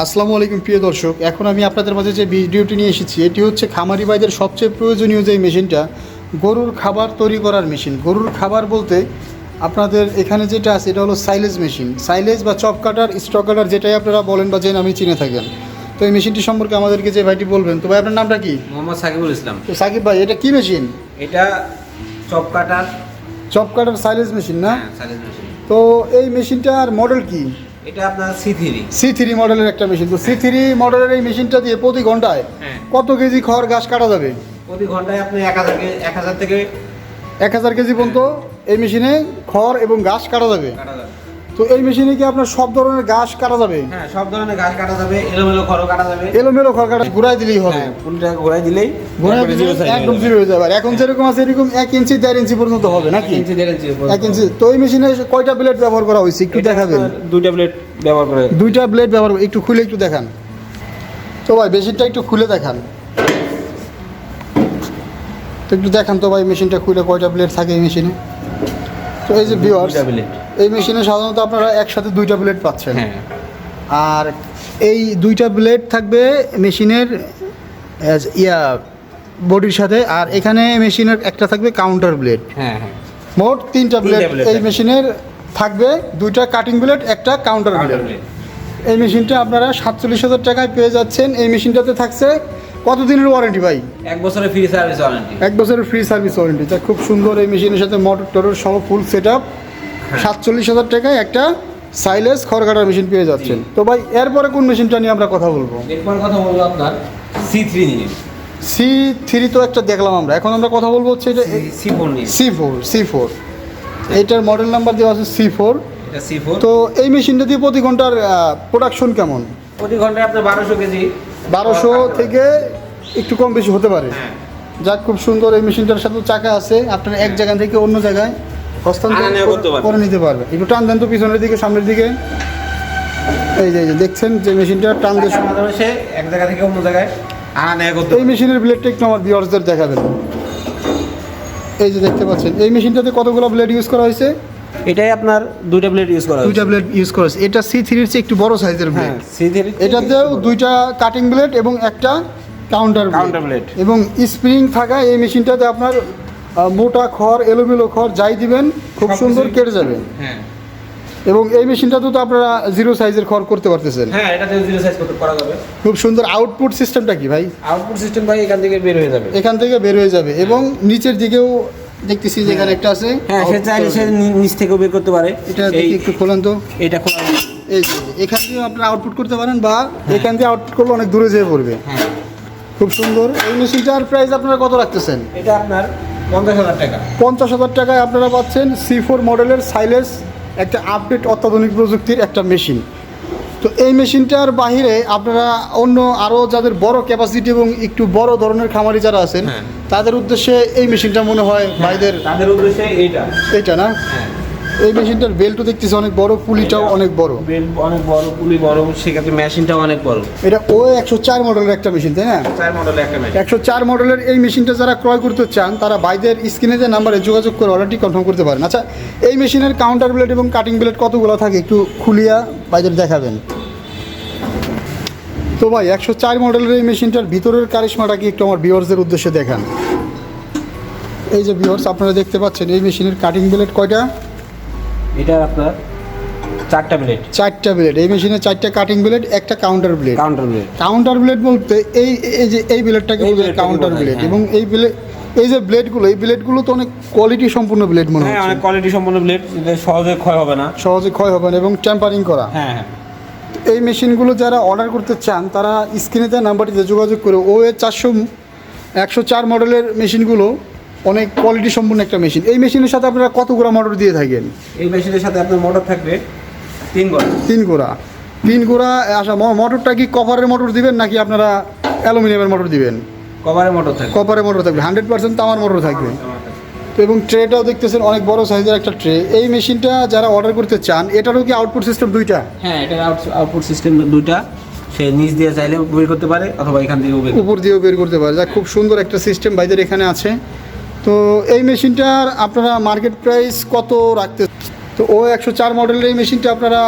আসসালামু আলাইকুম প্রিয় দর্শক। এখন আমি আপনাদের মাঝে যে ভিডিওটি নিয়ে এসেছি এটি হচ্ছে খামারি ভাইদের সবচেয়ে প্রয়োজনীয় যে মেশিনটা গরুর খাবার তৈরি করার মেশিন। গরুর খাবার বলতে আপনাদের এখানে যেটা আছে এটা হলো সাইলেজ মেশিন। সাইলেজ বা চপ কাটার স্টক কাটার যেটাই আপনারা বলেন বা যে নামে চিনে থাকেন। তো এই মেশিনটি সম্পর্কে আমাদেরকে যে ভাইটি বলবেন তো ভাই আপনার নামটা কি? মোহাম্মদ সাকিবুল ইসলাম। তো সাকিব ভাই এটা কি মেশিন? এটা chop cutter. Chop cutter silage machine না? হ্যাঁ, সাইলেজ মেশিন। তো এই মেশিনটার মডেল কি? এটা আপনার সি থ্রি সি থ্রি মডেলের একটা মেশিন তো সি থ্রি মডেলের এই মেশিনটা দিয়ে প্রতি ঘন্টায় হ্যাঁ। কত কেজি খড় ঘাস কাটা যাবে? প্রতি ঘন্টায় আপনি এক হাজার এক হাজার থেকে এক হাজার কেজি পর্যন্ত এই মেশিনে খড় এবং ঘাস কাটা যাবে। কাটা যাবে। তো এই মেশিনে কি আপনার সব ধরনের ঘাস কাটা যাবে? হ্যাঁ সব ধরনের ঘাস কাটা যাবে এলোমেলো খড়ও কাটা যাবে। এলোমেলো খড় কাটা ঘুরাই দিলেই হবে। হ্যাঁ পুরোটা ঘোরাই দিলেই ঘুরাই একবারে দিলে zero size একদম হয়ে জিরো হয়ে যাবে। আর এখন যেরকম আছে এরকম এক ইঞ্চি দেড় ইঞ্চি পর্যন্ত হবে। নাকি? ইঞ্চি দেড় ইঞ্চি এক ইঞ্চি। তো এই মেশিনে কয়টা ব্লেড ব্যবহার করা হয়েছে? একটু দেখাবেন দুইটা প্লেট ব্যবহার করে দুইটা ব্লেড ব্যবহার একটু খুলে একটু দেখান। তো ভাই মেশিনটা একটু খুলে দেখান। তো একটু দেখান তো ভাই মেশিনটা খুলে কয়টা ব্লেড থাকে এই মেশিনে? তো এই যে ভিউয়ার্স প্লেট এই মেশিনে সাধারণত আপনারা একসাথে দুইটা ব্লেড পাচ্ছেন। হ্যাঁ। আর এই দুইটা ব্লেড থাকবে মেশিনের ইয়া বডির সাথে আর এখানে মেশিনের একটা থাকবে কাউন্টার ব্লেড হ্যাঁ হ্যাঁ। মোট তিনটা ব্লেড এই মেশিনের থাকবে দুইটা কাটিং ব্লেড একটা কাউন্টার ব্লেড এই মেশিনটা আপনারা সাতচল্লিশ হাজার টাকায় পেয়ে যাচ্ছেন। এই মেশিনটাতে থাকছে কত দিনের ওয়ারেন্টি ভাই? এক বছরের ফ্রি সার্ভিস ওয়ারেন্টি এক বছরের ফ্রি সার্ভিস ওয়ারেন্টি খুব সুন্দর এই মেশিনের সাথে মোটর টটর সহ ফুল সেট আপ হ্যাঁ। সাতচল্লিশ হাজার টাকায় একটা সাইলেস খড় কাটার মেশিন পেয়ে যাচ্ছেন। তো ভাই এরপরে কোন মেশিনটা নিয়ে আমরা কথা বলব? এরপর কথা বলব আপনার সি থ্রি নিয়ে। সি থ্রি তো একটা দেখলাম আমরা। এখন আমরা কথা বলব হচ্ছে এটা C four C four C four এইটার মডেল নাম্বার দেওয়া আছে সি ফোর সি ফোর তো এই মেশিনটা দিয়ে প্রতি ঘণ্টার প্রোডাকশন কেমন? প্রতি ঘন্টায় আপনার বারোশো কেজি। বারোশো থেকে একটু কম বেশি হতে পারে। হ্যাঁ। যাক খুব সুন্দর এই মেশিনটার সাথে চাকা আছে। আপনার এক জায়গা থেকে অন্য জায়গায় হস্তান্তর করে- নিতে পারবে। একটু টান দেন তো পিছনের দিকে সামনের দিকে। এই যে এই যে দেখছেন যে মেশিনটা টান দিয়ে সে এক জায়গা থেকে অন্য জায়গায় আনা নেওয়া করতে এই মেশিনের ব্লেডটা একটু আমার ভিউয়ার্সদের দেখাবেন। এই যে দেখতে পাচ্ছেন এই মেশিনটাতে কতগুলো ব্লেড ইউজ করা হয়েছে? এটাই আপনার দুইটা প্লেট ইউজ করা দুইটা ব্লেড ইউজ করা হয়েছে। এটা সি থ্রির চেয়ে একটু বড় সাইজের ব্লেড সি থ্রি এটাতেও দুইটা কাটিং ব্লেড এবং একটা কাউন্টার Counter blade। এবং স্প্রিং থাকা এই মেশিনটাতে আপনার মোটা খড় এলোমেলো খড় যাই দিবেন খুব সুন্দর কেটে যাবে। হ্যাঁ। এবং এই মেশিনটা তো আপনারা জিরো সাইজের খড় করতে পারতেছেন। হ্যাঁ এটাতে জিরো সাইজ করতে করা যাবে। খুব সুন্দর আউটপুট সিস্টেমটা কি ভাই? আউটপুট সিস্টেম ভাই এখান থেকে বের হয়ে যাবে। এখান থেকে বের হয়ে যাবে এবং নিচের দিকেও দেখতেছি যে এখানে একটা আছে। হ্যাঁ সে চাইলে সে নিচ থেকেও বের করতে পারে। এটা দেখি একটু খোলেন তো। এটা খোলা এই যে, এখান থেকে আপনারা আউটপুট করতে পারেন বা এখান থেকে আউটপুট করলে অনেক দূরে যেয়ে পড়বে। হ্যাঁ। খুব সুন্দর। এই মেশিনটার প্রাইস আপনারা কত রাখতেছেন? এটা আপনার পঞ্চাশ হাজার টাকা। পঞ্চাশ হাজার টাকায় আপনারা পাচ্ছেন সি ফোর মডেলের সাইলেস একটা আপডেট অত্যাধুনিক প্রযুক্তির একটা মেশিন তো এই মেশিনটার বাহিরে আপনারা অন্য আরও যাদের বড় ক্যাপাসিটি এবং একটু বড় ধরনের খামারি যারা আছেন হ্যাঁ। তাদের উদ্দেশ্যে এই মেশিনটা মনে হয় ভাইদের তাদের উদ্দেশ্যে এইটা। এইটা না? হ্যাঁ। এই মেশিনটার বেল্টও দেখতেছি অনেক বড় পুলিটাও অনেক বড়। বেল অনেক বড় পুলি বড় সেক্ষেত্রে মেশিনটাও অনেক বড়। এটা ও একশো চার মডেলের একটা মেশিন তাই না? চার মডেল একটা মেশিন। একশো চার মডেলের এই মেশিনটা যারা ক্রয় করতে চান তারা বাইদের স্ক্রিনে যে নাম্বারে যোগাযোগ করে অর্ডারটি কনফার্ম করতে পারেন। আচ্ছা এই মেশিনের কাউন্টার ব্লেড এবং কাটিং ব্লেড কতগুলো থাকে একটু খুলিয়া বাইদের দেখাবেন। তো ভাই একশো চার মডেলের এই মেশিনটার ভিতরের কারিশমাটা কি একটু আমার ভিউয়ার্সদের উদ্দেশ্যে দেখান। এই যে ভিউয়ার্স আপনারা দেখতে পাচ্ছেন এই মেশিনের কাটিং ব্লেড কয়টা? এটা আপনার চারটা প্লেট চারটা ব্লেড এই মেশিনের চারটা কাটিং ব্লেড একটা counter blade counter plate counter blade বলতে এই এই যে এই ব্লেডটাকে কাউন্টার ব্লেড হ্যাঁ। এবং এই ব্লেড এই যে ব্লেডগুলো এই ব্লেডগুলো তো অনেক কোয়ালিটি সম্পূর্ণ ব্লেড মনে হ্যাঁ হচ্ছে। অনেক কোয়ালিটি সম্পন্ন প্লেট সহজে ক্ষয় হবে না। সহজে ক্ষয় হবে না এবং টেম্পারিং করা। হ্যাঁ হ্যাঁ। এই মেশিনগুলো যারা অর্ডার করতে চান তারা স্ক্রিনে দেওয়া নাম্বারটিতে যোগাযোগ করে ও এ চারশো একশো চার মডেলের মেশিনগুলো অনেক কোয়ালিটি সম্পূর্ণ একটা মেশিন এই মেশিনের সাথে আপনারা কত গোড়া মোটর দিয়ে থাকেন? এই মেশিনের সাথে আপনার মোটর থাকবে তিন গোড়া। তিন গোড়া। তিন গোড়া আচ্ছা মোটরটা কি কভারের মোটর দিবেন নাকি আপনারা অ্যালুমিনিয়ামের মোটর দিবেন? কভারের মোটর থাকবে। কপারের মোটর থাকবে। হান্ড্রেড পার্সেন্ট তামার মোটর থাকবে। তো এবং ট্রেটাও দেখতেছেন অনেক বড় সাইজের একটা ট্রে এই মেশিনটা যারা অর্ডার করতে চান এটারও কি আউটপুট সিস্টেম দুইটা? হ্যাঁ এটার আউটপুট সিস্টেম দুইটা। সে নিচ দিয়ে চাইলে বের করতে পারে অথবা এখান বের উপর দিয়েও বের করতে পারে। যা খুব সুন্দর একটা সিস্টেম বাইদের এখানে আছে। তো এই মেশিনটার আপনারা মার্কেট প্রাইস কত রাখতে তো ও একশো চার মডেলের এই মেশিনটা আপনারা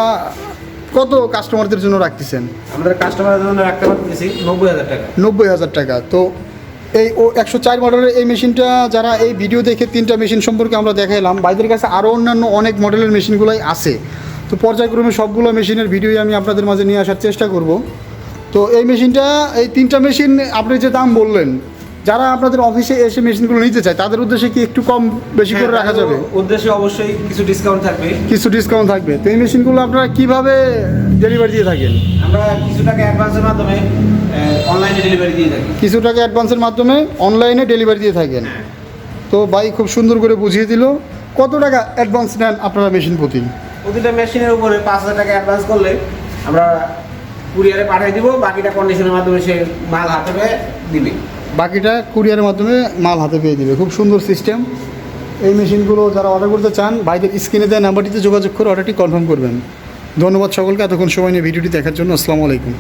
কত কাস্টমারদের জন্য রাখতেছেন? আমাদের কাস্টমারের জন্য রাখতে পারতেছি নব্বই হাজার টাকা। নব্বই হাজার টাকা। তো এই ও একশো চার মডেলের এই মেশিনটা যারা এই ভিডিও দেখে তিনটা মেশিন সম্পর্কে আমরা দেখাইলাম বাইদের কাছে আরও অন্যান্য অনেক মডেলের মেশিনগুলোই আছে। তো পর্যায়ক্রমে সবগুলো মেশিনের ভিডিওই আমি আপনাদের মাঝে নিয়ে আসার চেষ্টা করব। তো এই মেশিনটা এই তিনটা মেশিন আপনি যে দাম বললেন যারা আপনাদের অফিসে এসে মেশিনগুলো নিতে চায় তাদের উদ্দেশ্যে কি একটু কম বেশি করে রাখা যাবে? হ্যাঁ, উদ্দেশ্যে অবশ্যই কিছু ডিসকাউন্ট থাকবে। কিছু ডিসকাউন্ট থাকবে। তো এই মেশিনগুলো আপনারা কীভাবে ডেলিভারি দিয়ে থাকেন? আমরা কিছু টাকা অ্যাডভান্সের মাধ্যমে অনলাইনে ডেলিভারি দিয়ে থাকি। কিছু টাকা অ্যাডভান্সের মাধ্যমে অনলাইনে ডেলিভারি দিয়ে থাকেন। তো ভাই খুব সুন্দর করে বুঝিয়ে দিল। কত টাকা অ্যাডভান্স নেন আপনারা মেশিন প্রতি? প্রতিটা মেশিনের উপরে পাঁচ হাজার টাকা অ্যাডভান্স করলে আমরা কুরিয়ারে পাঠিয়ে দিব বাকিটা কন্ডিশনের মাধ্যমে সে মাল হাতে দিবে। বাকিটা কুরিয়ারের মাধ্যমে মাল হাতে পেয়ে দিবে। খুব সুন্দর সিস্টেম। এই মেশিনগুলো যারা অর্ডার করতে চান, ভাইদের স্ক্রিনে দেওয়া নাম্বারটিতে যোগাযোগ করে অর্ডারটি কনফার্ম করবেন। ধন্যবাদ সকলকে, এতক্ষণ সময় নিয়ে ভিডিওটি দেখার জন্য। আসসালামু আলাইকুম।